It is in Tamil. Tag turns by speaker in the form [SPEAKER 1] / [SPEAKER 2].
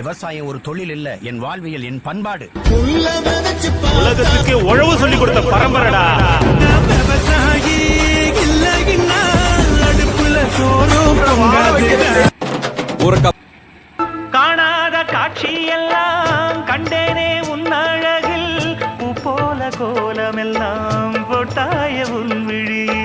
[SPEAKER 1] விவசாயம் ஒரு தொழில் இல்ல. என் வாழ்வியல் என் பண்பாடு.
[SPEAKER 2] உலகத்துக்கு உழவு சொல்லி கொடுத்த பரம்பரடா.
[SPEAKER 3] காணாத காட்சி எல்லாம் கண்டேனே உன்
[SPEAKER 4] அழகில். போல கோலமெல்லாம் போட்டாய உன் விழி.